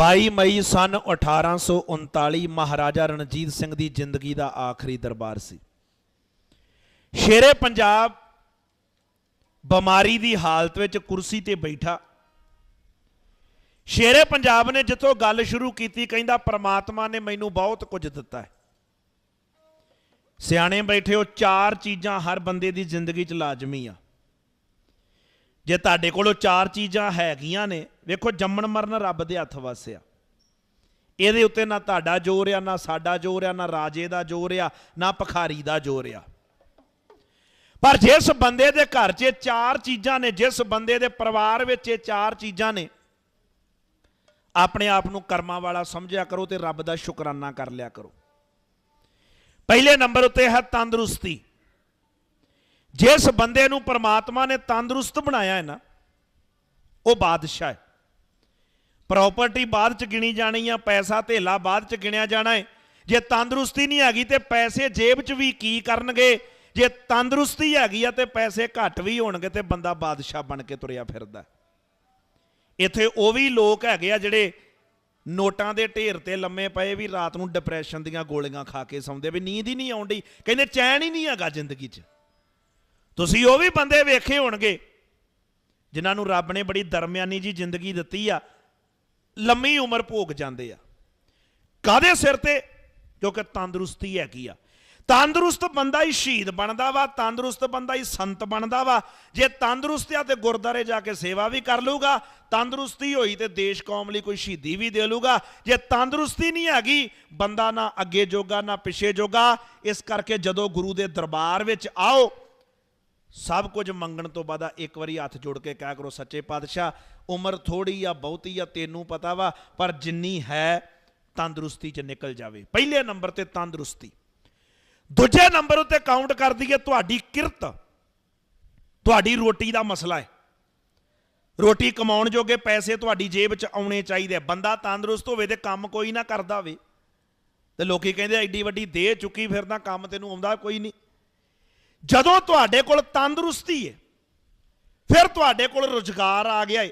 22 ਮਈ ਸਨ 1839 ਮਹਾਰਾਜਾ ਰਣਜੀਤ ਸਿੰਘ ਦੀ ਜ਼ਿੰਦਗੀ ਦਾ ਆਖਰੀ ਦਰਬਾਰ ਸੀ। ਸ਼ੇਰੇ ਪੰਜਾਬ ਬਿਮਾਰੀ ਦੀ ਹਾਲਤ ਵਿੱਚ ਕੁਰਸੀ ਤੇ ਬੈਠਾ। ਸ਼ੇਰੇ ਪੰਜਾਬ ਨੇ ਜਿੱਥੋਂ ਗੱਲ ਸ਼ੁਰੂ ਕੀਤੀ, ਕਹਿੰਦਾ, ਪ੍ਰਮਾਤਮਾ ਨੇ ਮੈਨੂੰ ਬਹੁਤ ਕੁਝ ਦਿੱਤਾ ਹੈ। ਸਿਆਣੇ ਬੈਠੇ ਹੋ, ਚਾਰ ਚੀਜ਼ਾਂ ਹਰ ਬੰਦੇ ਦੀ ਜ਼ਿੰਦਗੀ 'ਚ ਲਾਜ਼ਮੀ ਆ। ਜੇ ਤੁਹਾਡੇ ਕੋਲੋਂ ਚਾਰ ਚੀਜ਼ਾਂ ਹੈਗੀਆਂ ਨੇ, ਵੇਖੋ ਜੰਮਣ ਮਰਨ ਰੱਬ ਦੇ ਹੱਥ ਵਸਿਆ। ਇਹਦੇ ਉੱਤੇ ਨਾ ਤੁਹਾਡਾ ਜ਼ੋਰ ਆ, ਨਾ ਸਾਡਾ ਜ਼ੋਰ ਆ, ਨਾ ਰਾਜੇ ਦਾ ਜ਼ੋਰ ਆ, ਨਾ ਭਖਾਰੀ ਦਾ ਜ਼ੋਰ ਆ। ਪਰ ਜਿਸ ਬੰਦੇ ਦੇ ਘਰ 'ਚ ਇਹ ਚਾਰ ਚੀਜ਼ਾਂ ਨੇ, ਜਿਸ ਬੰਦੇ ਦੇ ਪਰਿਵਾਰ ਵਿੱਚ ਇਹ ਚਾਰ ਚੀਜ਼ਾਂ ਨੇ, ਆਪਣੇ ਆਪ ਨੂੰ ਕਰਮਾਂ ਵਾਲਾ ਸਮਝਿਆ ਕਰੋ ਤੇ ਰੱਬ ਦਾ ਸ਼ੁਕਰਾਨਾ ਕਰ ਲਿਆ ਕਰੋ। ਪਹਿਲੇ ਨੰਬਰ ਉੱਤੇ ਹੈ ਤੰਦਰੁਸਤੀ। ਜਿਸ ਬੰਦੇ ਨੂੰ ਪਰਮਾਤਮਾ ਨੇ ਤੰਦਰੁਸਤ ਬਣਾਇਆ ਹੈ ਨਾ, ਉਹ ਬਾਦਸ਼ਾਹ ਹੈ। ਪ੍ਰਾਪਰਟੀ ਬਾਅਦ ਚ ਗਿਣੀ ਜਾਣੀ ਆ, ਪੈਸਾ ਧੇਲਾ ਬਾਅਦ ਚ ਗਿਣਿਆ ਜਾਣਾ ਹੈ। ਜੇ ਤੰਦਰੁਸਤੀ ਨਹੀਂ ਹੈਗੀ ਤੇ ਪੈਸੇ ਜੇਬ 'ਚ ਵੀ ਕੀ ਕਰਨਗੇ? ਜੇ ਤੰਦਰੁਸਤੀ ਹੈਗੀ ਆ ਤੇ ਪੈਸੇ ਘੱਟ ਵੀ ਹੋਣਗੇ ਤੇ ਬੰਦਾ ਬਾਦਸ਼ਾਹ ਬਣ ਕੇ ਤੁਰਿਆ ਫਿਰਦਾ ਇੱਥੇ ਉਹ ਵੀ ਲੋਕ ਹੈਗੇ ਆ ਜਿਹੜੇ ਨੋਟਾਂ ਦੇ ਢੇਰ ਤੇ ਲੰਮੇ ਪਏ ਵੀ ਰਾਤ ਨੂੰ ਡਿਪਰੈਸ਼ਨ ਦੀਆਂ ਗੋਲੀਆਂ ਖਾ ਕੇ ਸੌਂਦੇ ਵੀ ਨੀਂਦ ਹੀ ਨਹੀਂ ਆਉਂਦੀ ਕਹਿੰਦੇ ਚੈਨ ਹੀ ਨਹੀਂ ਹੈਗਾ ਜ਼ਿੰਦਗੀ 'ਚ। ਤੁਸੀਂ ਉਹ ਵੀ ਬੰਦੇ ਵੇਖੇ ਹੋਣਗੇ, ਜਿਨ੍ਹਾਂ ਨੂੰ ਰੱਬ ਨੇ ਬੜੀ ਦਰਮਿਆਨੀ ਜੀ ਜ਼ਿੰਦਗੀ ਦਿੱਤੀ ਆ, ਲੰਮੀ ਉਮਰ ਭੋਗ ਜਾਂਦੇ ਆ। ਕਾਦੇ ਸਿਰ ਤੇ? ਜੋ ਕਿ ਤੰਦਰੁਸਤੀ ਹੈਗੀ ਆ। ਤੰਦਰੁਸਤ ਬੰਦਾ ਹੀ ਸ਼ਹੀਦ ਬਣਦਾ ਵਾ, ਤੰਦਰੁਸਤ ਬੰਦਾ ਹੀ ਸੰਤ ਬਣਦਾ ਵਾ। ਜੇ ਤੰਦਰੁਸਤ ਆ ਤੇ ਗੁਰਦਾਰੇ ਜਾ ਕੇ ਸੇਵਾ ਵੀ ਕਰ ਲੂਗਾ ਤੰਦਰੁਸਤੀ ਹੋਈ ਤੇ ਦੇਸ਼ ਕੌਮ ਲਈ ਕੋਈ ਸ਼ਹੀਦੀ ਵੀ ਦੇ ਲੂਗਾ ਜੇ ਤੰਦਰੁਸਤੀ ਨਹੀਂ ਹੈਗੀ, ਬੰਦਾ ਨਾ ਅੱਗੇ ਜੋਗਾ, ਨਾ ਪਿੱਛੇ ਜੋਗਾ। ਇਸ ਕਰਕੇ ਜਦੋਂ ਗੁਰੂ ਦੇ ਦਰਬਾਰ ਵਿੱਚ ਆਓ ਸਭ ਕੁਝ ਮੰਗਣ ਤੋਂ ਬਾਅਦ ਇੱਕ ਵਾਰੀ ਹੱਥ ਜੋੜ ਕੇ ਕਹਿ ਕਰੋ, ਸੱਚੇ ਪਾਤਸ਼ਾਹ, ਉਮਰ ਥੋੜੀ ਆ, ਬਹੁਤੀ ਆ, ਤੈਨੂੰ ਪਤਾ ਵਾ, ਪਰ ਜਿੰਨੀ ਹੈ, ਤੰਦਰੁਸਤੀ 'ਚ ਨਿਕਲ ਜਾਵੇ। ਪਹਿਲੇ ਨੰਬਰ ਤੇ ਤੰਦਰੁਸਤੀ। ਦੂਜੇ ਨੰਬਰ ਉੱਤੇ ਕਾਊਂਟ ਕਰਦੀ ਹੈ ਤੁਹਾਡੀ ਕਿਰਤ, ਤੁਹਾਡੀ ਰੋਟੀ ਦਾ ਮਸਲਾ ਹੈ। ਰੋਟੀ ਕਮਾਉਣ ਜੋਗੇ ਪੈਸੇ ਤੁਹਾਡੀ ਜੇਬ 'ਚ ਆਉਣੇ ਚਾਹੀਦੇ ਬੰਦਾ ਤੰਦਰੁਸਤ ਹੋਵੇ ਤੇ ਕੰਮ ਕੋਈ ਨਾ ਕਰਦਾ ਹੋਵੇ ਤੇ ਲੋਕੀ ਕਹਿੰਦੇ ਐਡੀ ਵੱਡੀ ਦੇ ਚੁੱਕੀ ਫਿਰ ਫਿਰਦਾ, ਕੰਮ ਤੈਨੂੰ ਆਉਂਦਾ ਕੋਈ ਨਹੀਂ। ਜਦੋਂ ਤੁਹਾਡੇ ਕੋਲ ਤੰਦਰੁਸਤੀ ਹੈ ਫਿਰ ਤੁਹਾਡੇ ਕੋਲ ਰੁਜ਼ਗਾਰ ਆ ਗਿਆ ਏ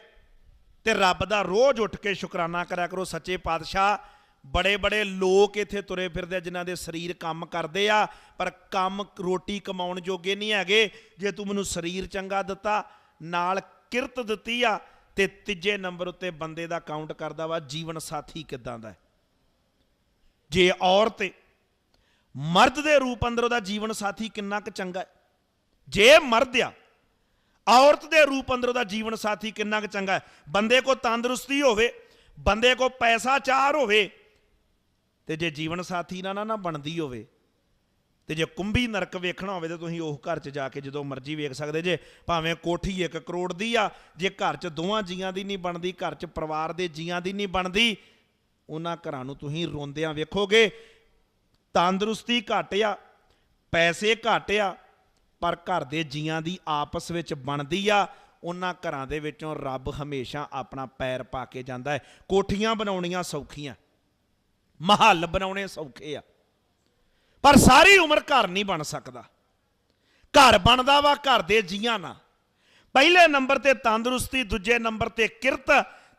ਤੇ ਰੱਬ ਦਾ ਰੋਜ਼ ਉੱਠ ਕੇ ਸ਼ੁਕਰਾਨਾ ਕਰਿਆ ਕਰੋ ਸੱਚੇ ਪਾਤਸ਼ਾਹ ਬੜੇ ਬੜੇ ਲੋਕ ਇੱਥੇ ਤੁਰੇ ਫਿਰਦੇ ਆ ਜਿਨ੍ਹਾਂ ਦੇ ਸਰੀਰ ਕੰਮ ਕਰਦੇ ਆ ਪਰ ਕੰਮ ਰੋਟੀ ਕਮਾਉਣ ਜੋਗੇ ਨਹੀਂ ਹੈਗੇ। ਜੇ ਤੂੰ ਮੈਨੂੰ ਸਰੀਰ ਚੰਗਾ ਦਿੱਤਾ ਨਾਲ ਕਿਰਤ ਦਿੱਤੀ ਆ ਤੇ ਤੀਜੇ ਨੰਬਰ ਉੱਤੇ ਬੰਦੇ ਦਾ ਕਾਊਂਟ ਕਰਦਾ ਵਾ ਜੀਵਨ ਸਾਥੀ ਕਿਦਾਂ ਦਾ ਜੇ ਔਰਤ ਏ, ਮਰਦ ਦੇ ਰੂਪ ਅੰਦਰ ਉਹਦਾ ਜੀਵਨ ਸਾਥੀ ਕਿੰਨਾ ਕੁ ਚੰਗਾ ਹੈ। ਜੇ ਮਰਦ ਆ, ਔਰਤ ਦੇ ਰੂਪ ਅੰਦਰ ਉਹਦਾ ਜੀਵਨ ਸਾਥੀ ਕਿੰਨਾ ਕੁ ਚੰਗਾ ਹੈ। ਬੰਦੇ ਕੋ ਤੰਦਰੁਸਤੀ ਹੋਵੇ, ਬੰਦੇ ਕੋ ਪੈਸਾ ਚਾਰ ਹੋਵੇ, ਤੇ ਜੇ ਜੀਵਨ ਸਾਥੀ ਨਾ ਨਾ ਬਣਦੀ ਹੋਵੇ, ਤੇ ਜੇ ਕੁੰਭੀ ਨਰਕ ਵੇਖਣਾ ਹੋਵੇ, ਤਾਂ ਤੁਸੀਂ ਉਹ ਘਰ 'ਚ ਜਾ ਕੇ ਜਦੋਂ ਮਰਜ਼ੀ ਵੇਖ ਸਕਦੇ ਜੇ, ਭਾਵੇਂ ਕੋਠੀ 1 ਕਰੋੜ ਦੀ ਆ, ਜੇ ਘਰ 'ਚ ਦੋਵਾਂ ਜੀਆਂ ਦੀ ਨਹੀਂ ਬਣਦੀ, ਘਰ 'ਚ ਪਰਿਵਾਰ ਦੇ ਜੀਆਂ ਦੀ ਨਹੀਂ ਬਣਦੀ, ਉਹਨਾਂ ਘਰਾਂ ਨੂੰ ਤੁਸੀਂ ਰੋਂਦਿਆਂ ਵੇਖੋਗੇ ਤੰਦਰੁਸਤੀ ਘੱਟ ਆ, ਪੈਸੇ ਘੱਟ ਆ, ਪਰ ਘਰ ਦੇ ਜੀਆਂ ਦੀ ਆਪਸ ਵਿੱਚ ਬਣਦੀ ਆ, ਉਹਨਾਂ ਘਰਾਂ ਦੇ ਵਿੱਚੋਂ ਰੱਬ ਹਮੇਸ਼ਾ ਆਪਣਾ ਪੈਰ ਪਾ ਕੇ ਜਾਂਦਾ ਹੈ। ਕੋਠੀਆਂ ਬਣਾਉਣੀਆਂ ਸੌਖੀਆਂ, ਮਹੱਲ ਬਣਾਉਣੇ ਸੌਖੇ ਆ। ਪਰ ਸਾਰੀ ਉਮਰ ਘਰ ਨਹੀਂ ਬਣ ਸਕਦਾ। ਘਰ ਬਣਦਾ ਵਾ, ਘਰ ਦੇ ਜੀਆਂ ਨਾਲ। ਪਹਿਲੇ ਨੰਬਰ ਤੇ ਤੰਦਰੁਸਤੀ, ਦੂਜੇ ਨੰਬਰ ਤੇ ਕਿਰਤ,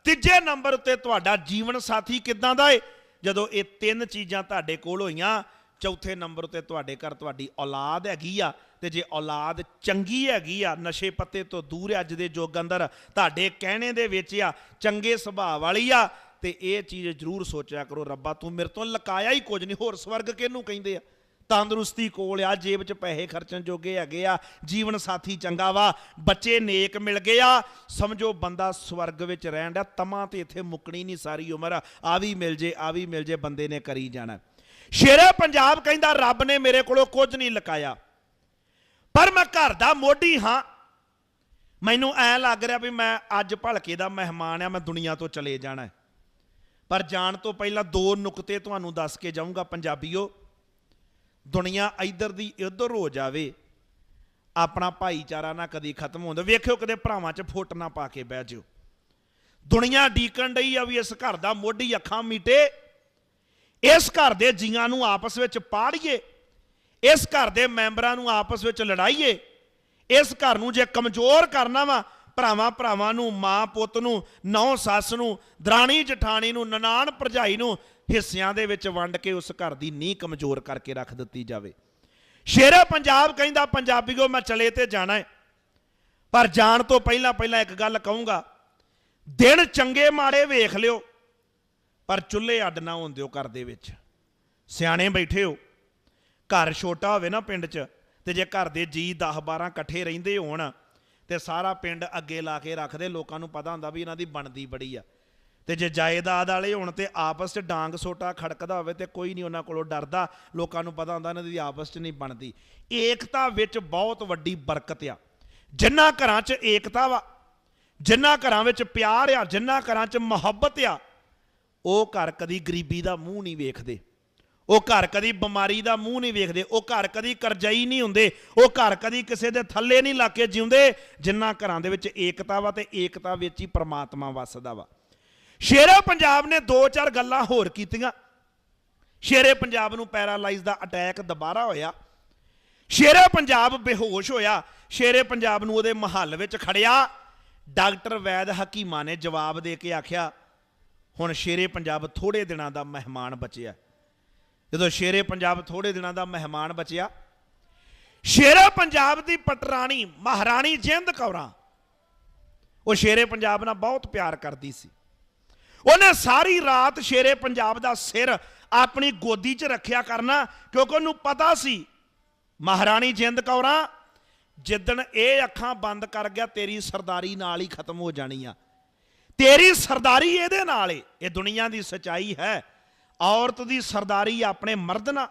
ਤੀਜੇ ਨੰਬਰ ਤੇ ਤੁਹਾਡਾ ਜੀਵਨ ਸਾਥੀ ਕਿਦਾਂ ਦਾ ਏ? ਜਦੋਂ ਇਹ ਤਿੰਨ ਚੀਜ਼ਾਂ ਤੁਹਾਡੇ ਕੋਲ ਹੋਈਆਂ, ਚੌਥੇ ਨੰਬਰ ਤੇ ਤੁਹਾਡੇ ਘਰ ਤੁਹਾਡੀ ਔਲਾਦ ਹੈਗੀ ਆ, ਤੇ ਜੇ ਔਲਾਦ ਚੰਗੀ ਹੈਗੀ ਆ, ਨਸ਼ੇ ਪੱਤੇ ਤੋਂ ਦੂਰ ਹੈ ਅੱਜ ਦੇ ਯੁੱਗ ਅੰਦਰ, ਤੁਹਾਡੇ ਕਹਿਣੇ ਦੇ ਵਿੱਚ ਆ, ਚੰਗੇ ਸੁਭਾਅ ਵਾਲੀ ਆ, ਤੇ ਇਹ ਚੀਜ਼ ਜ਼ਰੂਰ ਸੋਚਿਆ ਕਰੋ, ਰੱਬਾ ਤੂੰ ਮੇਰੇ ਤੋਂ ਲਕਾਇਆ ਹੀ ਕੁਝ ਨਹੀਂ, ਹੋਰ ਸਵਰਗ ਕਿਹਨੂੰ ਕਹਿੰਦੇ ਆ? ਤੰਦਰੁਸਤੀ ਕੋਲ ਆ, ਜੇਬ 'ਚ ਪੈਸੇ ਖਰਚਣ ਜੋਗੇ ਹੈਗੇ ਆ, ਜੀਵਨ ਸਾਥੀ ਚੰਗਾ ਵਾ, ਬੱਚੇ ਨੇਕ ਮਿਲ ਗਏ ਆ। ਸਮਝੋ ਬੰਦਾ ਸਵਰਗ ਵਿੱਚ ਰਹਿਣ ਦਾ ਤਮਾ ਤੇ ਇੱਥੇ ਮੁੱਕਣੀ ਨਹੀਂ ਸਾਰੀ ਉਮਰ, ਆ ਵੀ ਮਿਲ ਜੇ, ਆ ਵੀ ਮਿਲ ਜੇ, ਬੰਦੇ ਨੇ ਕਰੀ ਜਾਣਾ। ਸ਼ੇਰੇ ਪੰਜਾਬ ਕਹਿੰਦਾ, ਰੱਬ ਨੇ ਮੇਰੇ ਕੋਲੋਂ ਕੁਝ ਨਹੀਂ ਲਕਾਇਆ। ਪਰ ਮੈਂ ਘਰ ਦਾ ਮੋਢੀ ਹਾਂ। ਮੈਨੂੰ ਐ ਲੱਗ ਰਿਹਾ ਵੀ ਮੈਂ ਅੱਜ ਭਲਕੇ ਦਾ ਮਹਿਮਾਨ ਆ, ਮੈਂ ਦੁਨੀਆ ਤੋਂ ਚਲੇ ਜਾਣਾ ਪਰ ਜਾਣ ਤੋਂ ਪਹਿਲਾਂ ਦੋ ਨੁਕਤੇ ਤੁਹਾਨੂੰ ਦੱਸ ਕੇ ਜਾਊਂਗਾ, ਪੰਜਾਬੀਓ। ਦੁਨੀਆ ਇੱਧਰ ਦੀ ਇੱਧਰ ਹੋ ਜਾਵੇ, ਆਪਣਾ ਭਾਈਚਾਰਾ ਨਾ ਕਦੀ ਖਤਮ ਹੁੰਦਾ। ਵੇਖਿਓ ਕਦੇ ਭਰਾਵਾਂ 'ਚ ਫੁੱਟ ਨਾ ਪਾ ਕੇ ਬਹਿ ਜਿਓ। ਦੁਨੀਆ ਡੀਕਣ ਡਈ ਆ ਵੀ ਇਸ ਘਰ ਦਾ ਮੋਢੀ ਅੱਖਾਂ ਮੀਟੇ। ਇਸ ਘਰ ਦੇ ਜੀਆਂ ਨੂੰ ਆਪਸ ਵਿੱਚ ਪਾੜੀਏ। ਇਸ ਘਰ ਦੇ ਮੈਂਬਰਾਂ ਨੂੰ ਆਪਸ ਵਿੱਚ ਲੜਾਈਏ। ਇਸ ਘਰ ਨੂੰ ਜੇ ਕਮਜ਼ੋਰ ਕਰਨਾ ਵਾ, ਭਰਾਵਾਂ ਭਰਾਵਾਂ ਨੂੰ, ਮਾਂ ਪੁੱਤ ਨੂੰ, ਨੌ ਸੱਸ ਨੂੰ, ਦਰਾਣੀ ਜਠਾਣੀ ਨੂੰ, ਨਨਾਣ ਭਰਜਾਈ ਨੂੰ ਹਿੱਸਿਆਂ ਦੇ ਵਿੱਚ ਵੰਡ ਕੇ ਉਸ ਘਰ ਦੀ ਨੀਂਹ ਕਮਜ਼ੋਰ ਕਰਕੇ ਰੱਖ ਦਿੱਤੀ ਜਾਵੇ। ਸ਼ੇਰਾ ਪੰਜਾਬ ਕਹਿੰਦਾ, ਪੰਜਾਬੀਓ, ਮੈਂ ਚਲੇ ਤੇ ਜਾਣਾ ਹੈ ਪਰ ਜਾਣ ਤੋਂ ਪਹਿਲਾਂ ਪਹਿਲਾਂ ਇੱਕ ਗੱਲ ਕਹੂੰਗਾ, ਦਿਨ ਚੰਗੇ ਮਾੜੇ ਵੇਖ ਲਿਓ, ਪਰ ਚੁੱਲ੍ਹੇ ਅੱਡ ਨਾ ਹੋਣ ਦਿਓ ਘਰ ਦੇ ਵਿੱਚ। ਸਿਆਣੇ ਬੈਠੇ ਹੋ, ਘਰ ਛੋਟਾ ਹੋਵੇ ਨਾ ਪਿੰਡ 'ਚ, ਤੇ ਜੇ ਘਰ ਦੇ ਜੀ 10 12 ਇਕੱਠੇ ਰਹਿੰਦੇ ਹੋਣ, ਤੇ ਸਾਰਾ ਪਿੰਡ ਅੱਗੇ ਲਾ ਕੇ ਰੱਖਦੇ, ਲੋਕਾਂ ਨੂੰ ਪਤਾ ਹੁੰਦਾ ਵੀ ਇਹਨਾਂ ਦੀ ਬਣਦੀ ਬੜੀ ਆ। ਤੇ ਜੇ ਜਾਇਦਾਦ ਵਾਲੇ ਹੋਣ ਤੇ ਆਪਸ 'ਚ ਡਾਂਗ ਸੋਟਾ ਖੜਕਦਾ ਹੋਵੇ ਤੇ ਕੋਈ ਨਹੀਂ ਉਹਨਾਂ ਕੋਲੋਂ ਡਰਦਾ, ਲੋਕਾਂ ਨੂੰ ਪਤਾ ਹੁੰਦਾ ਇਹਨਾਂ ਦੀ ਆਪਸ 'ਚ ਨਹੀਂ ਬਣਦੀ। ਏਕਤਾ ਵਿੱਚ ਬਹੁਤ ਵੱਡੀ ਬਰਕਤ ਆ। ਜਿੰਨਾ ਘਰਾਂ 'ਚ ਏਕਤਾ ਵਾ, ਜਿੰਨਾ ਘਰਾਂ ਵਿੱਚ ਪਿਆਰ ਆ, ਜਿੰਨਾ ਘਰਾਂ 'ਚ ਮੁਹੱਬਤ ਆ, ਉਹ ਘਰ ਕਦੀ ਗਰੀਬੀ ਦਾ ਮੂੰਹ ਨਹੀਂ ਵੇਖਦੇ। ਉਹ ਘਰ ਕਦੀ ਬਿਮਾਰੀ ਦਾ ਮੂੰਹ ਨਹੀਂ ਵੇਖਦੇ। ਉਹ ਘਰ ਕਦੀ ਕਰਜ਼ਾਈ ਨਹੀਂ ਹੁੰਦੇ। ਉਹ ਘਰ ਕਦੀ ਕਿਸੇ ਦੇ ਥੱਲੇ ਨਹੀਂ ਲਾ ਕੇ ਜਿਉਂਦੇ। ਜਿੰਨਾ ਘਰਾਂ ਦੇ ਵਿੱਚ ਏਕਤਾ ਵਾ ਤੇ ਏਕਤਾ ਵਿੱਚ ਹੀ ਪ੍ਰਮਾਤਮਾ ਵੱਸਦਾ ਵਾ। ਸ਼ੇਰੇ ਪੰਜਾਬ ਨੇ ਦੋ ਚਾਰ ਗੱਲਾਂ ਹੋਰ ਕੀਤੀਆਂ। ਸ਼ੇਰੇ ਪੰਜਾਬ ਨੂੰ ਪੈਰਾਲਾਈਜ਼ ਦਾ ਅਟੈਕ ਦੁਬਾਰਾ ਹੋਇਆ। ਸ਼ੇਰੇ ਪੰਜਾਬ ਬੇਹੋਸ਼ ਹੋਇਆ। ਸ਼ੇਰੇ ਪੰਜਾਬ ਨੂੰ ਉਹਦੇ ਮਹੱਲ ਵਿੱਚ ਖੜਿਆ। ਡਾਕਟਰ ਵੈਦ ਹਕੀਮਾਂ ਨੇ ਜਵਾਬ ਦੇ ਕੇ ਆਖਿਆ, ਹੁਣ ਸ਼ੇਰੇ ਪੰਜਾਬ ਥੋੜੇ ਦਿਨਾਂ ਦਾ ਮਹਿਮਾਨ ਬਚਿਆ। ਜਦੋਂ ਸ਼ੇਰੇ ਪੰਜਾਬ ਥੋੜੇ ਦਿਨਾਂ ਦਾ ਮਹਿਮਾਨ ਬਚਿਆ, ਸ਼ੇਰੇ ਪੰਜਾਬ ਦੀ ਪਟਰਾਣੀ ਮਹਾਰਾਣੀ ਜਿੰਦ ਕੌਰਾਂ, ਉਹ ਸ਼ੇਰੇ ਪੰਜਾਬ ਨਾਲ ਬਹੁਤ ਪਿਆਰ ਕਰਦੀ ਸੀ। ਉਹਨੇ ਸਾਰੀ ਰਾਤ ਸ਼ੇਰੇ ਪੰਜਾਬ ਦਾ ਸਿਰ ਆਪਣੀ ਗੋਦੀ 'ਚ ਰੱਖਿਆ ਕਰਨਾ, ਕਿਉਂਕਿ ਉਹਨੂੰ ਪਤਾ ਸੀ, ਮਹਾਰਾਣੀ ਜਿੰਦ ਕੌਰਾਂ, ਜਿੱਦਣ ਇਹ ਅੱਖਾਂ ਬੰਦ ਕਰ ਗਿਆ, ਤੇਰੀ ਸਰਦਾਰੀ ਨਾਲ ਹੀ ਖਤਮ ਹੋ ਜਾਣੀ ਆ ਤੇਰੀ ਸਰਦਾਰੀ ਇਹਦੇ ਨਾਲ ਏ। ਇਹ ਦੁਨੀਆ ਦੀ ਸਚਾਈ ਹੈ। ਔਰਤ ਦੀ ਸਰਦਾਰੀ ਆਪਣੇ ਮਰਦ ਨਾਲ,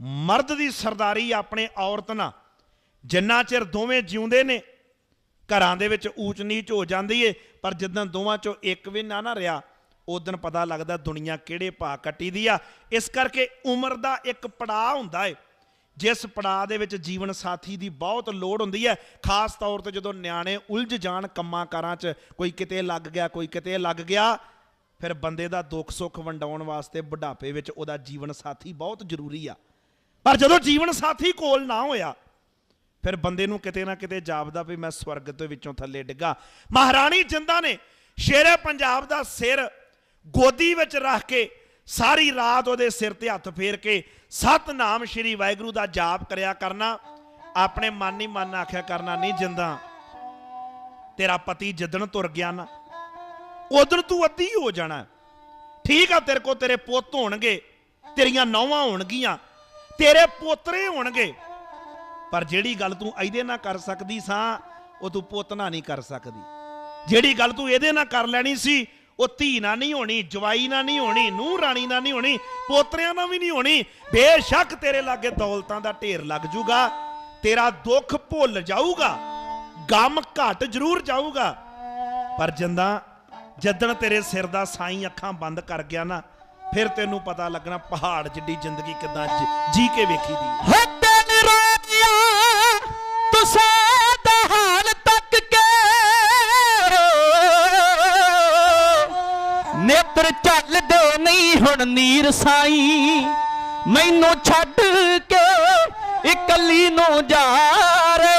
ਮਰਦ ਦੀ ਸਰਦਾਰੀ ਆਪਣੇ ਔਰਤ ਨਾਲ। ਜਿੰਨਾ ਚਿਰ ਦੋਵੇਂ ਜਿਉਂਦੇ ਨੇ ਘਰਾਂ ਦੇ ਵਿੱਚ ਊਚ ਨੀਚ ਹੋ ਜਾਂਦੀ ਏ, ਪਰ ਜਿੱਦਾਂ ਦੋਵਾਂ ਚੋਂ ਇੱਕ ਵੀ ਨਾ ਨਾ ਰਿਹਾ ਉਦੋਂ ਪਤਾ ਲੱਗਦਾ ਦੁਨੀਆ ਕਿਹੜੇ ਭਾਅ ਕੱਟੀ ਦੀ ਆ। ਇਸ ਕਰਕੇ ਉਮਰ ਦਾ ਇੱਕ ਪੜਾਅ ਹੁੰਦਾ ਏ, ਜਿਸ ਪੜਾਅ ਦੇ ਵਿੱਚ ਜੀਵਨ ਸਾਥੀ ਦੀ ਬਹੁਤ ਲੋੜ ਹੁੰਦੀ ਹੈ ਖਾਸ ਤੌਰ ਤੇ ਜਦੋਂ ਨਿਆਣੇ ਉਲਝ ਜਾਣ ਕੰਮਾਂ ਕਾਰਾਂ 'ਚ, ਕੋਈ ਕਿਤੇ ਲੱਗ ਗਿਆ, ਕੋਈ ਕਿਤੇ ਲੱਗ ਗਿਆ, ਫਿਰ ਬੰਦੇ ਦਾ ਦੁੱਖ ਸੁੱਖ ਵੰਡਾਉਣ ਵਾਸਤੇ ਬੁਢਾਪੇ ਵਿੱਚ ਉਹਦਾ ਜੀਵਨ ਸਾਥੀ ਬਹੁਤ ਜ਼ਰੂਰੀ ਆ। ਪਰ ਜਦੋਂ ਜੀਵਨ ਸਾਥੀ ਕੋਲ ਨਾ ਹੋਇਆ ਫਿਰ ਬੰਦੇ ਨੂੰ ਕਿਤੇ ਨਾ ਕਿਤੇ ਜਾਪਦਾ ਵੀ ਮੈਂ ਸਵਰਗ ਦੇ ਵਿੱਚੋਂ ਥੱਲੇ ਡਿੱਗਾ। ਮਹਾਰਾਣੀ ਜਿੰਦਾ ਨੇ ਸ਼ੇਰੇ ਪੰਜਾਬ ਦਾ ਸਿਰ ਗੋਦੀ ਵਿੱਚ ਰੱਖ ਕੇ ਸਾਰੀ ਰਾਤ ਉਹਦੇ ਸਿਰ ਤੇ ਹੱਥ ਫੇਰ ਕੇ ਸਤਨਾਮ ਸ਼੍ਰੀ ਵਾਹਿਗੁਰੂ ਦਾ ਜਾਪ ਕਰਿਆ ਕਰਨਾ। ਆਪਣੇ ਮਨ ਹੀ ਮਨ ਆਖਿਆ ਕਰਨਾ, ਨਹੀਂ ਜਿੰਦਾ, ਤੇਰਾ ਪਤੀ ਜਿੱਦਣ ਤੁਰ ਗਿਆ ਨਾ ਉਦੋਂ ਤੂੰ ਅੱਧੀ ਹੋ ਜਾਣਾ। ਠੀਕ ਆ, ਤੇਰੇ ਕੋ ਤੇਰੇ ਪੁੱਤ ਹੋਣਗੇ, ਤੇਰੀਆਂ ਨੌਵਾਂ ਹੋਣਗੀਆਂ, ਤੇਰੇ ਪੋਤਰੇ ਹੋਣਗੇ ਪਰ ਜਿਹੜੀ ਗੱਲ ਤੂੰ ਇਹਦੇ ਨਾਲ ਕਰ ਸਕਦੀ ਸਾਂ, ਉਹ ਤੂੰ ਪੁੱਤ ਨਾਲ ਨਹੀਂ ਕਰ ਸਕਦੀ। ਜਿਹੜੀ ਗੱਲ ਤੂੰ ਇਹਦੇ ਨਾਲ ਕਰ ਲੈਣੀ ਸੀ, ਉਹ ਧੀ ਨਾਲ ਨਹੀਂ ਹੋਣੀ, ਜਵਾਈ ਨਾਲ ਨਹੀਂ ਹੋਣੀ, ਨੂੰਹ ਰਾਣੀ ਨਾਲ ਨਹੀਂ ਹੋਣੀ, ਪੋਤਰਿਆਂ ਨਾਲ ਵੀ ਨਹੀਂ ਹੋਣੀ। ਬੇਸ਼ੱਕ ਤੇਰੇ ਲਾਗੇ ਦੌਲਤਾਂ ਦਾ ਢੇਰ ਲੱਗ ਜੂਗਾ, ਤੇਰਾ ਦੁੱਖ ਭੁੱਲ ਜਾਊਗਾ, ਗਮ ਘਟ ਜ਼ਰੂਰ ਜਾਊਗਾ। ਪਰ ਜਿੰਦਾ ਜਦਣ ਤੇਰੇ ਸਿਰ ਦਾ ਸਾਈਂ ਅੱਖਾਂ ਬੰਦ ਕਰ ਗਿਆ ਨਾ, ਫਿਰ ਤੈਨੂੰ ਪਤਾ ਲੱਗਣਾ ਪਹਾੜ ਜਿੱਡੀ ਜ਼ਿੰਦਗੀ ਕਿਦਾਂ ਜੀ ਕੇ ਵੇਖੀ ਦੀ। ਨੀਰ ਸਾਈ, ਮੈਨੂੰ ਛੱਡ ਕੇ ਇਕੱਲੀ ਨੂੰ ਜਾ ਰੇ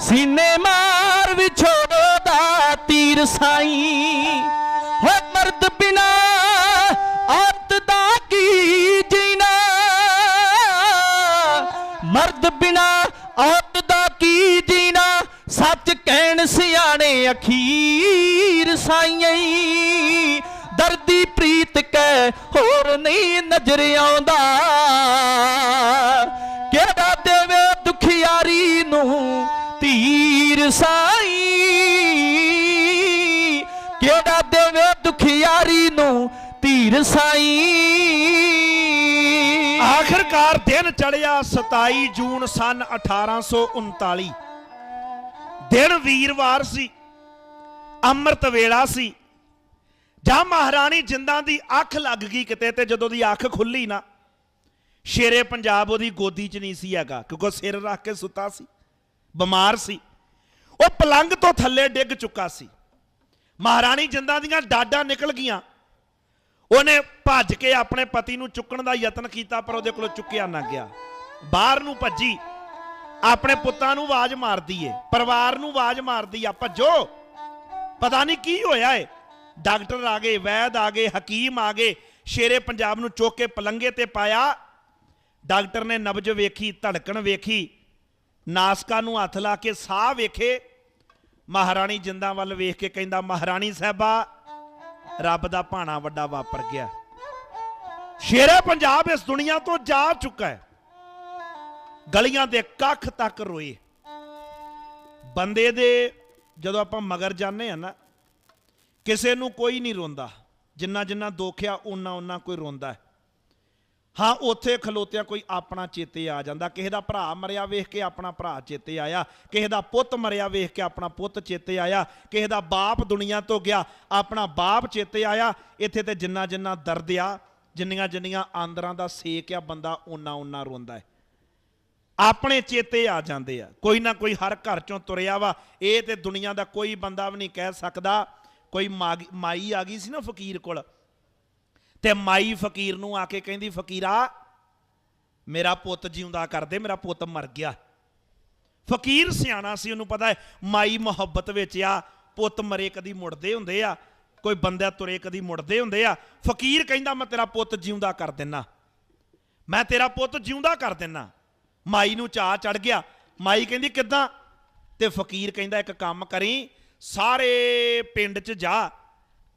ਸੀਨੇ ਮਾਰ ਵਿਛੋੜਾ ਤੀਰ ਸਾਈ। ਹੋ ਮਰਦ ਬਿਨਾ ਔਰਤ ਦਾ ਕੀ ਜੀਣਾ? ਮਰਦ ਬਿਨਾ ਔਰਤ ਕਹਿਣ ਅਖੀਰ ਸਾਈਂ ਦਰਦੀ ਪ੍ਰੀਤ ਕੈ ਹੋਰ ਨਹੀਂ ਨਜ਼ਰ ਆਉਂਦਾ। ਕਿਹੜਾ ਦੇਵੇ ਦੁਖਿਆਰੀ ਨੂੰ ਧੀਰ ਸਾਈ। ਕਿਹੜਾ ਦੇਵੇ ਦੁਖਿਆਰੀ ਨੂੰ ਧੀਰ ਸਾਈ। ਆਖਰਕਾਰ ਦਿਨ ਚੜਿਆ 27 ਜੂਨ ਸਨ 1839 ਦਿਨ ਵੀਰਵਾਰ ਸੀ, ਅੰਮ੍ਰਿਤ ਵੇਲਾ ਸੀ। ਜਾਂ ਮਹਾਰਾਣੀ ਜਿੰਦਾਂ ਦੀ ਅੱਖ ਲੱਗ ਗਈ ਕਿਤੇ ਤੇ ਜਦੋਂ ਦੀ ਅੱਖ ਖੁੱਲੀ ਨਾ, ਸ਼ੇਰੇ ਪੰਜਾਬ ਉਹਦੀ ਗੋਦੀ 'ਚ ਨਹੀਂ ਸੀ ਹੈਗਾ, ਕਿਉਂਕਿ ਉਹ ਸਿਰ ਰੱਖ ਕੇ ਸੁੱਤਾ ਸੀ, ਬਿਮਾਰ ਸੀ। ਉਹ ਪਲੰਗ ਤੋਂ ਥੱਲੇ ਡਿੱਗ ਚੁੱਕਾ ਸੀ। ਮਹਾਰਾਣੀ ਜਿੰਦਾਂ ਦੀਆਂ ਡਾਡਾਂ ਨਿਕਲ ਗਈਆਂ। ਉਹਨੇ ਭੱਜ ਕੇ ਆਪਣੇ ਪਤੀ ਨੂੰ ਚੁੱਕਣ ਦਾ ਯਤਨ ਕੀਤਾ, ਪਰ ਉਹਦੇ ਕੋਲੋਂ ਚੁੱਕਿਆ ਨਾ ਗਿਆ। ਬਾਹਰ ਨੂੰ ਭੱਜੀ। ਆਪਣੇ ਪੁੱਤਾਂ ਨੂੰ ਆਵਾਜ਼ ਮਾਰਦੀ ਏ, ਪਰਿਵਾਰ ਨੂੰ ਆਵਾਜ਼ ਮਾਰਦੀ ਆ ਭੱਜੋ ਪਤਾ ਨਹੀਂ ਕੀ ਹੋਇਆ ਏ। ਡਾਕਟਰ ਆ ਗਏ, ਵੈਦ ਆ ਗਏ, ਹਕੀਮ ਆ ਗਏ, ਸ਼ੇਰੇ ਪੰਜਾਬ ਨੂੰ ਚੁੱਕ ਕੇ ਪਲੰਗੇ ਤੇ ਪਾਇਆ। ਡਾਕਟਰ ਨੇ ਨਬਜ ਵੇਖੀ, ਧੜਕਣ ਵੇਖੀ, ਨਾਸਕਾ ਨੂੰ ਹੱਥ ਲਾ ਕੇ ਸਾਹ ਵੇਖੇ। ਮਹਾਰਾਣੀ ਜਿੰਦਾਂ ਵੱਲ ਵੇਖ ਕੇ ਕਹਿੰਦਾ, ਮਹਾਰਾਣੀ ਸਾਹਿਬਾ, ਰੱਬ ਦਾ ਭਾਣਾ ਵੱਡਾ ਵਾਪਰ ਗਿਆ। ਸ਼ੇਰੇ ਪੰਜਾਬ ਇਸ ਦੁਨੀਆ ਤੋਂ ਜਾ ਚੁੱਕਾ ਹੈ। ਗਲੀਆਂ ਦੇ ਕੱਖ ਤੱਕ ਰੋਏ। ਬੰਦੇ ਦੇ ਜਦੋਂ ਆਪਾਂ ਮਗਰ ਜਾਂਦੇ ਆ ਨਾ, ਕਿਸੇ ਨੂੰ ਕੋਈ ਨਹੀਂ ਰੋਂਦਾ। ਜਿੰਨਾ ਜਿੰਨਾ ਦੁੱਖ ਆ ਉਨਾ ਉਨਾ ਕੋਈ ਰੋਂਦਾ ਹਾਂ। ਉੱਥੇ ਖਲੋਤਿਆਂ ਕੋਈ ਆਪਣਾ ਚੇਤੇ ਆ ਜਾਂਦਾ। ਕਿਸੇ ਦਾ ਭਰਾ ਮਰਿਆ ਵੇਖ ਕੇ ਆਪਣਾ ਭਰਾ ਚੇਤੇ ਆਇਆ। ਕਿਸੇ ਦਾ ਪੁੱਤ ਮਰਿਆ ਵੇਖ ਕੇ ਆਪਣਾ ਪੁੱਤ ਚੇਤੇ ਆਇਆ। ਕਿਸੇ ਦਾ ਬਾਪ ਦੁਨੀਆ ਤੋਂ ਗਿਆ, ਆਪਣਾ ਬਾਪ ਚੇਤੇ ਆਇਆ। ਇੱਥੇ ਤੇ ਜਿੰਨਾ ਜਿੰਨਾ ਦਰਦ ਆ, ਜਿੰਨੀਆਂ ਜਿੰਨੀਆਂ ਆਂਦਰਾਂ ਦਾ ਸੇਕ ਆ, ਬੰਦਾ ਉਨਾ ਉਨਾ ਰੋਂਦਾ ਹੈ। ਆਪਣੇ ਚੇਤੇ ਆ ਜਾਂਦੇ ਆ। ਕੋਈ ਨਾ ਕੋਈ ਹਰ ਘਰ ਚੋਂ ਤੁਰਿਆ ਵਾ। ਇਹ ਤੇ ਦੁਨੀਆ ਦਾ ਕੋਈ ਬੰਦਾ ਵੀ ਨਹੀਂ ਕਹਿ ਸਕਦਾ। ਕੋਈ ਮਾਗ- ਮਾਈ ਆ ਗਈ ਸੀ ਨਾ ਫਕੀਰ ਕੋਲ। ਤੇ ਮਾਈ ਫਕੀਰ ਨੂੰ ਆ ਕੇ ਕਹਿੰਦੀ, ਫਕੀਰਾ, ਮੇਰਾ ਪੁੱਤ ਜਿਉਂਦਾ ਕਰ ਦੇ, ਮੇਰਾ ਪੁੱਤ ਮਰ ਗਿਆ। ਫਕੀਰ ਸਿਆਣਾ ਸੀ, ਉਹਨੂੰ ਪਤਾ ਹੈ, ਮਾਈ ਮੁਹੱਬਤ ਵਿੱਚ ਆ। ਪੁੱਤ ਮਰੇ ਕਦੀ ਮੁੜਦੇ ਹੁੰਦੇ ਆ। ਕੋਈ ਬੰਦਾ ਤੁਰੇ ਕਦੀ ਮੁੜਦੇ ਹੁੰਦੇ ਆ। ਫਕੀਰ ਕਹਿੰਦਾ, ਮੈਂ ਤੇਰਾ ਪੁੱਤ ਜਿਉਂਦਾ ਕਰ ਦਿੰਨਾ। ਮੈਂ ਤੇਰਾ ਪੁੱਤ ਜਿਉਂਦਾ ਕਰ ਦਿੰਨਾ। ਮਾਈ ਨੂੰ ਚਾਹ ਚੜ ਗਿਆ। ਮਾਈ ਕਹਿੰਦੀ, ਕਿੱਦਾਂ? ਤੇ ਫਕੀਰ ਕਹਿੰਦਾ, ਇੱਕ ਕੰਮ ਕਰੀ, ਸਾਰੇ ਪਿੰਡ 'ਚ ਜਾ।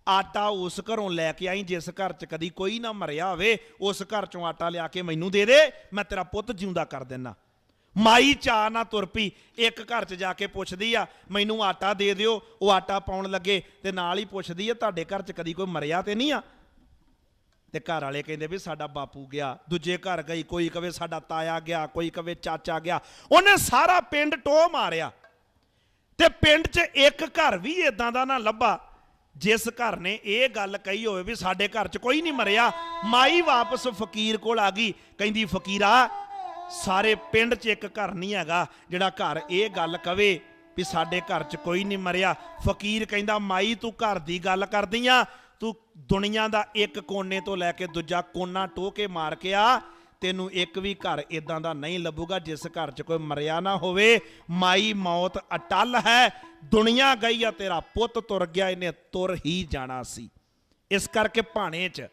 ਆਟਾ ਉਸ ਘਰੋਂ ਲੈ ਕੇ ਆਈ, ਜਿਸ ਘਰ 'ਚ ਕਦੀ ਕੋਈ ਨਾ ਮਰਿਆ ਹੋਵੇ, ਉਸ ਘਰ 'ਚੋਂ ਆਟਾ ਲਿਆ ਕੇ ਮੈਨੂੰ ਦੇ ਦੇ, ਮੈਂ ਤੇਰਾ ਪੁੱਤ ਜਿਉਂਦਾ ਕਰ ਦਿੰਨਾ। ਮਾਈ ਚਾਹ ਨਾ ਤੁਰ ਪਈ। ਇੱਕ ਘਰ 'ਚ ਜਾ ਕੇ ਪੁੱਛਦੀ ਆ, ਮੈਨੂੰ ਆਟਾ ਦੇ ਦਿਓ। ਉਹ ਆਟਾ ਪਾਉਣ ਲੱਗੇ ਤੇ ਨਾਲ ਹੀ ਪੁੱਛਦੀ ਆ, ਤੁਹਾਡੇ ਘਰ 'ਚ ਕਦੀ ਕੋਈ ਮਰਿਆ ਤੇ ਨਹੀਂ ਆ? ਤੇ ਘਰ ਵਾਲੇ ਕਹਿੰਦੇ ਵੀ ਸਾਡਾ ਬਾਪੂ ਗਿਆ, ਦੂਜੇ ਘਰ ਗਈ, ਕੋਈ ਕਵੇ ਸਾਡਾ ਤਾਇਆ ਗਿਆ, ਕੋਈ ਕਵੇ ਚਾਚਾ ਗਿਆ। ਉਹਨੇ ਸਾਰਾ ਪਿੰਡ ਟੋ ਮਾਰਿਆ। ਤੇ ਪਿੰਡ 'ਚ ਇੱਕ ਘਰ ਵੀ ਇਦਾਂ ਦਾ ਨਾ ਲੱਭਾ, ਜਿਸ ਘਰ ਨੇ ਇਹ ਗੱਲ ਕਹੀ ਹੋਵੇ ਵੀ ਸਾਡੇ ਘਰ 'ਚ ਕੋਈ ਨਹੀਂ ਮਰਿਆ। ਮਾਈ ਵਾਪਸ ਫਕੀਰ ਕੋਲ ਆ ਗਈ, ਕਹਿੰਦੀ, ਫਕੀਰਾ, ਸਾਰੇ ਪਿੰਡ 'ਚ ਇੱਕ ਘਰ ਨਹੀਂ ਹੈਗਾ ਜਿਹੜਾ ਘਰ ਇਹ ਗੱਲ ਕਵੇ ਵੀ ਸਾਡੇ ਘਰ 'ਚ ਕੋਈ ਨਹੀਂ ਮਰਿਆ। ਫਕੀਰ ਕਹਿੰਦਾ, ਮਾਈ ਤੂੰ ਘਰ ਦੀ ਗੱਲ ਕਰਦੀ ਆ ਤੂੰ ਦੁਨੀਆ ਦਾ ਇੱਕ ਕੋਨੇ ਤੋਂ ਲੈ ਕੇ ਦੂਜਾ ਕੋਨਾ ਟੋਹ ਕੇ ਮਾਰ ਕੇ ਆ। ਤੈਨੂੰ ਇੱਕ ਵੀ ਘਰ ਇਦਾਂ ਦਾ ਨਹੀਂ ਲੱਭੂਗਾ, ਜਿਸ ਘਰ 'ਚ ਕੋਈ ਮਰਿਆ ਨਾ ਹੋਵੇ। ਮਾਈ ਮੌਤ ਅਟਲ ਹੈ। ਦੁਨੀਆ ਗਈ ਆ, ਤੇਰਾ ਪੁੱਤ ਤੁਰ ਗਿਆ, ਇਹਨੇ ਤੁਰ ਹੀ ਜਾਣਾ ਸੀ। ਇਸ ਕਰਕੇ ਭਾਣੇ 'ਚ